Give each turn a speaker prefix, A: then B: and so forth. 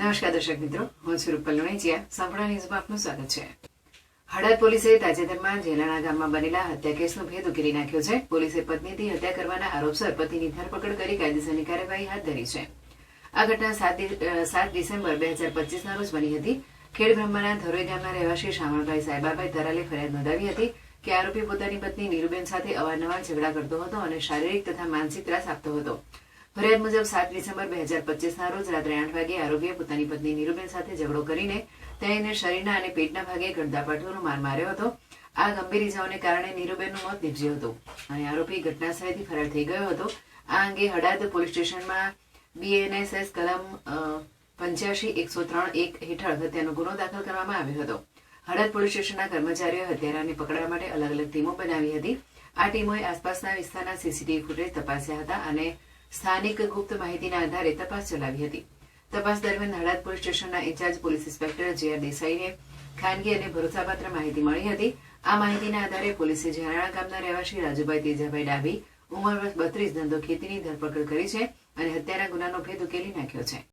A: નમસ્કાર દર્શક મિત્રો, હું સ્વરૂપ રૂપલ લુણીચિયા સંપૂર્ણ ન્યૂઝમાં આપનું સ્વાગત છે. હળદ પોલીસે તાજેતરમાં જેલાણા ગામમાં બનેલા હત્યા કેસનો ભેદ ઉકેલી નાખ્યો છે. પોલીસે પત્નીથી હત્યા કરવાના આરોપસર પતિની ધરપકડ કરી કાયદેસરની કાર્યવાહી હાથ ધરી છે. આ ઘટના સાત ડિસેમ્બર બે હજાર પચીસના રોજ બની હતી. ખેડ બ્રહ્માના ધરોઈ ગામના રહેવાસી શામળભાઈ સાહેબાભાઈ તરાલે ફરિયાદ નોંધાવી હતી કે આરોપી પોતાની પત્ની નીરુબેન સાથે અવારનવાર ઝઘડા કરતો હતો અને શારીરિક તથા માનસિક ત્રાસ આપતો હતો. ફરિયાદ મુજબ સાત ડિસેમ્બર બે હજાર પચીસના રોજ રાત્રે આઠ વાગે આરોપીએ પોતાની પત્ની નીરુબેન સાથે ઝઘડો કરીને તેને શરીરના અને પેટના ભાગે ગડદાપાટુનો માર માર્યો હતો. આ ગંભીર ઇજાઓને કારણે નીરુબેનનું મોત નીપજ્યું હતું અને આરોપી ઘટના સ્થળેથી ફરાર થઈ ગયો હતો. આ અંગે હડાદ પોલીસ સ્ટેશનમાં બીએનએસએસ કલમ પંચ્યાસી એકસો ત્રણ એક હેઠળ હત્યાનો ગુનો દાખલ કરવામાં આવ્યો હતો. હળદ પોલીસ સ્ટેશનના કર્મચારીઓ હત્યારાને પકડવા માટે અલગ અલગ ટીમો બનાવી હતી. આ ટીમોએ આસપાસના વિસ્તારના સીસીટીવી ફૂટેજ તપાસ્યા હતા અને સ્થાનિક ગુપ્ત માહિતીના આધારે તપાસ ચલાવી હતી. તપાસ દરમિયાન હળદ પોલીસ સ્ટેશનના incharge police inspector J R દેસાઈને ખાનગી અને ભરોસાપાત્ર માહિતી મળી હતી. આ માહિતીના આધારે પોલીસે ઝારાણા ગામના રહેવાસી રાજુભાઈ તેજાભાઈ ડાભી ઉંમર વર્ષ બત્રીસ ધંધો ખેતીની ધરપકડ કરી છે અને હત્યાના ગુનાનો ભેદ ઉકેલી નાખ્યો છે.